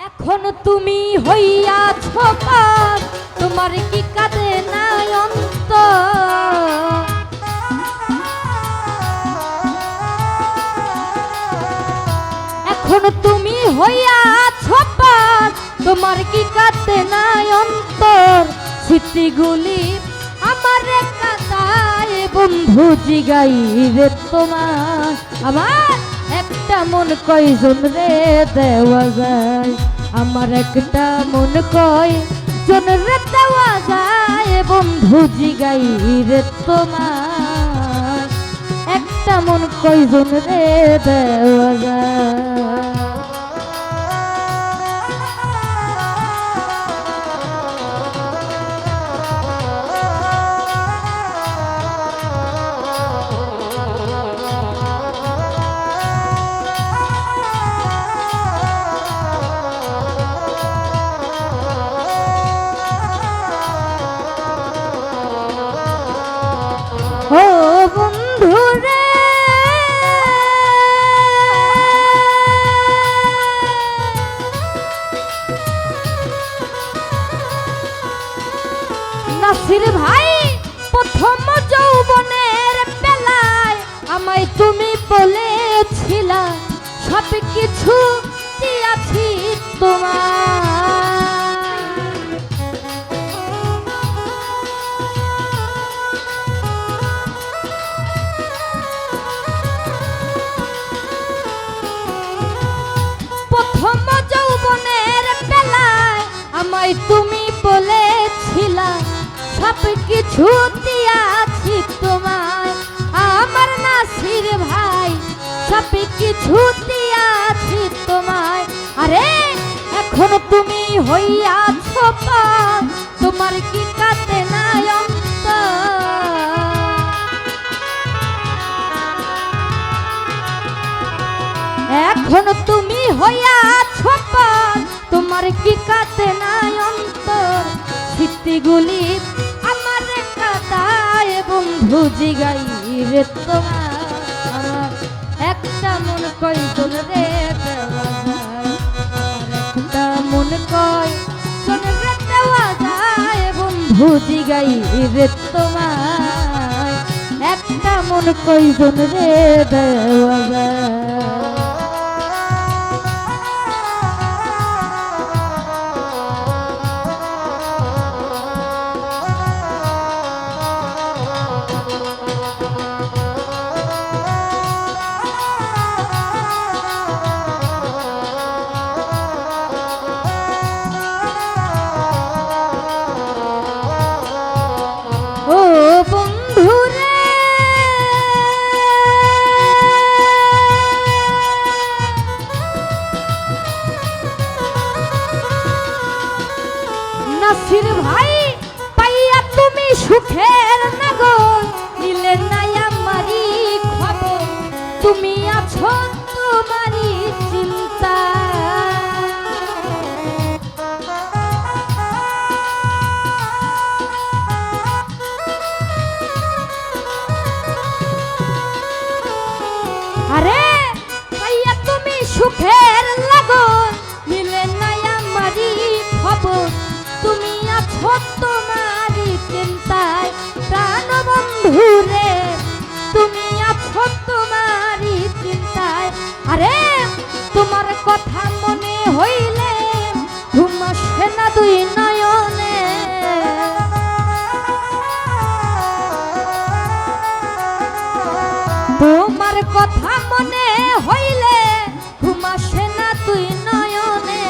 এখন তুমি হইয়াছ পার তোমার কি কাঁদে নাই অন্ত এখন তুমি হইয়াছ পার তোমার কি কাঁদে নাই অন্তর? স্মৃতিগুলি আমার কাদায়, বন্ধু জিগাই রে তোমার, আমার একটা মন কয়জন রে দেওয়া যায়? আমার একটা মন কই জন রে দেওয়া যায়? বন্ধু জিগাই রে তোমার। একটা মন কয়জন রে দেওয়া যায়? কিছু দিয়াছি তোমার? প্রথম যৌবনের বেলায় আমায় তুমি বলেছিলা, সব কিছু দিয়াছি তোমায় আমার নাসির ভাই, সব কিছু দিয়াছি তোমায়। আরে, এখন তুমি হইয়াছ পার, তোমার কি কাতে নাই এখন তুমি হইয়াছ তোমার কি কাতে নাই অন্তর? স্মৃতিগুলি আমার কাদায়, বন্ধু জিগাই রে তোমার মন কয় জন রে দেওয়া যায় বন্ধু জিগাই রে তোমার একটা মন কয়জন রে দেওয়া যায়। নাসির ভাই, পাইয়া তুমি সুখের নগর। নিলে নাই আমারই খবর। তুমি আছো তোমারই চিন্তা। আরে ভাইয়া তুমি সুখের বন্ধু রে, তুমি আছো তোমারই চিন্তায়। আরে, তোমার কথা মনে হইলে ঘুম আসে না দুই নয়নে। তোমার কথা মনে হইলে ঘুমাসে না তুই নয়নে।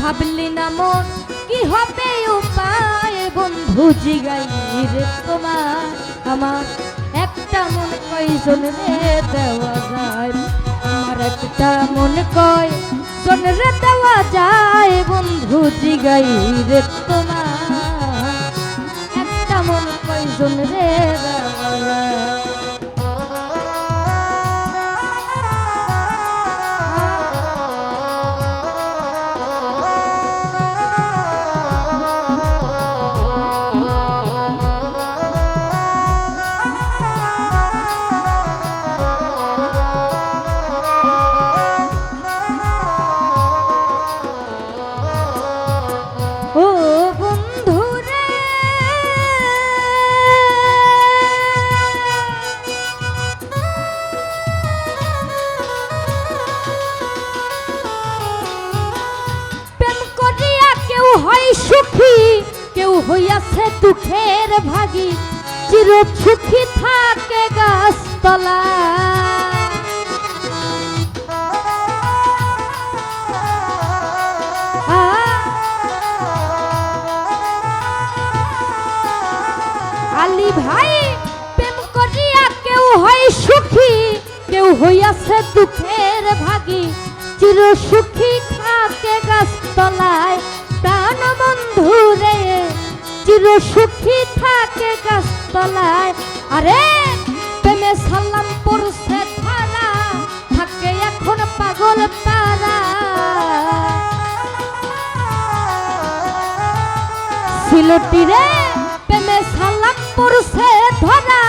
ভাবলি না মন কি হবে উপায় বন্ধু জিগাই রে তোমার। আমার একটা মন কই শুনবে দেওয়া যায়। আমার একটা মন কই জন রে দেওয়া যায়। বন্ধু, জিগাই রে তোমার। একটা মন কই রে দেওয়া যায়। গাছতলা। আলী ভাই, প্রেম করিয়া কেউ হয় সুখী, কেউ হইয়াছে দুঃখের ভাগী। চির সুখী থাকে গাছতলায় প্রাণ বন্ধু রে। চির সুখী থাকে গাছতলায়। আরে সিলটি রে, প্রেমে সালাম পড়ছে ধরা।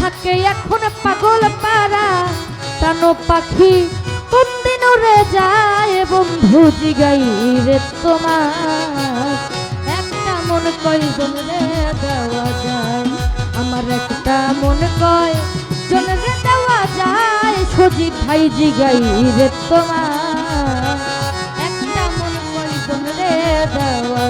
থাকে এখন পাগল পারা টানো পাখি কোন দিন উড়ে যায় বন্ধু জিগাই রে তোমার। একটা মন কয়জন রে দেওয়া যায়, আমার একটা মন কয় রে দেওয়া যায়, সজীব ভাই জিগাই রে তোমার। একটা মন কয়জন রে দেওয়া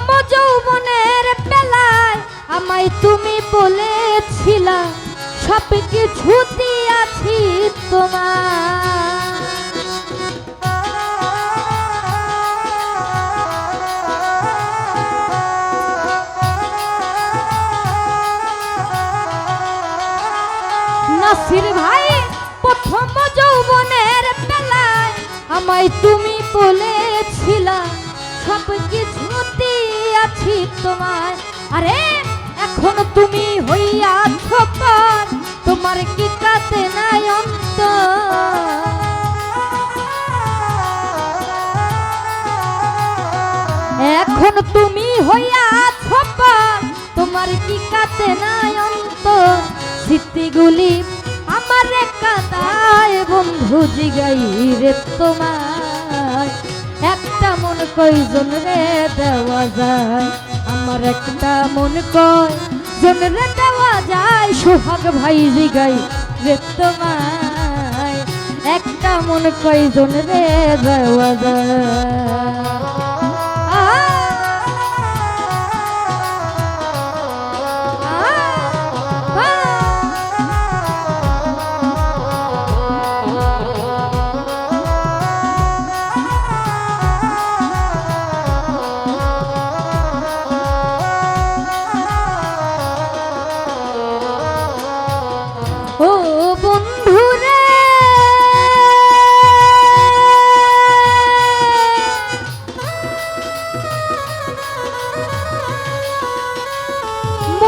প্রথম যৌবনের বেলায় আমায় তুমি বলেছিলা সব কিছু দিয়াছি তোমার। নাসির ভাই, প্রথম যৌবনের বেলায় আমায় তুমি বলেছিলা সব কিছু দিয়াছি তোমায় আরে, এখন তুমি হইয়াছ পর। তোমার কি কাতে নাই অন্ত এখন তুমি হইয়াছ পর। তোমার কি কাতে নাই অন্ত স্মৃতিগুলি আমার কাদায় বন্ধু জিগাই রে তোমার। একটা মন কয়জন রে দেওয়া যায় আমার একটা মন কয় জন রে দেওয়া যায় সোহাগ ভাই জিগাই রে তোমায়। একটা মন কয়জন রে দেওয়া যায়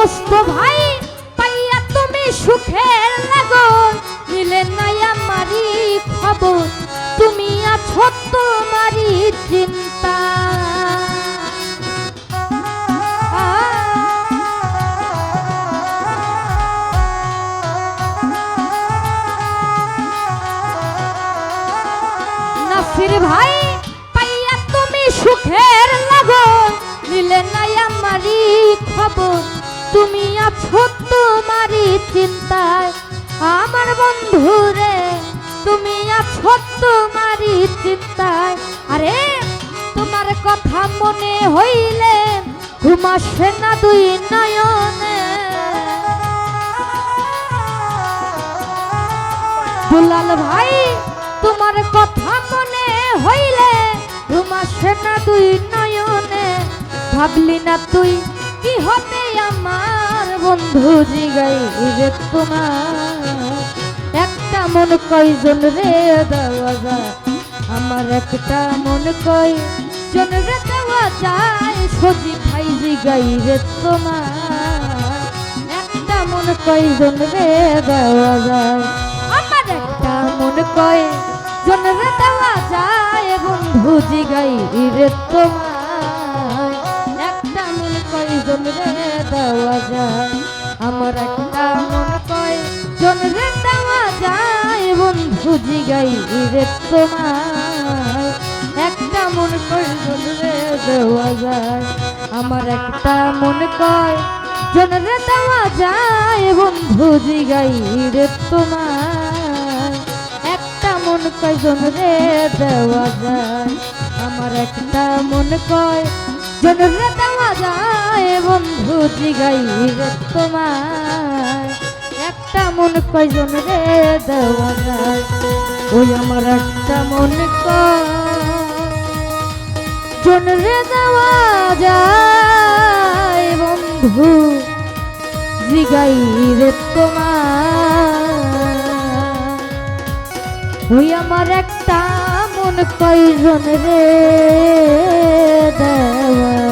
মস্ত ভাই, পাইয়া তুমি সুখের লাগন নিলে নাই আমারি খবর, তুমি আছো তোমারি চিন্তা। নাসির ভাই, পাইয়া তুমি সুখের লাগন নিলে নাই আমারি খবর তুমি আছো তোমারি চিন্তায়। আমার বন্ধু রে তুমি আছো তোমারি চিন্তায়। আরে, তোমার কথা মনে হইলে ঘুমাসে না দুই নয়নে। দুলাল ভাই, তোমার কথা মনে হইলে ঘুমাসে না দুই নয়নে। ভাবলি না তুই কি হবে আমার বন্ধু জিগাই রে তোমার। একটা মন কয়জন রে দেওয়া আমার একটা মন কয় জন রে দেওয়া যায় সজি ভাই জিগাই রে তোমার। একটা মন কয়জন রে দেওয়া যায় আমার একটা মন কয় জন রে দেওয়া যায় বন্ধু জিগাই রে কয় জন দেওয়া যায়। আমার একটা মন কয় জন রে দেওয়া যায় বন্ধু জিগাই রে তোমায়। একটা মন কয় জন রে দেওয়া যায়। আমার একটা মন কয় জন রে দেওয়া যায় বন্ধু জিগাই রে তোমায়। একটা মন কয় জন রে দেওয়া যায়। আমার একটা মন কয় জন রে দেওয়া যায় বন্ধু জিগাই রে তোমায়। একটা মন কয় জন রে দেওয়া যায় ওই আমার একটা মন রে দেওয়া যায় বন্ধু জিগাই রে তোমার ওই আমার একটা কয়জন রে দেওয়া?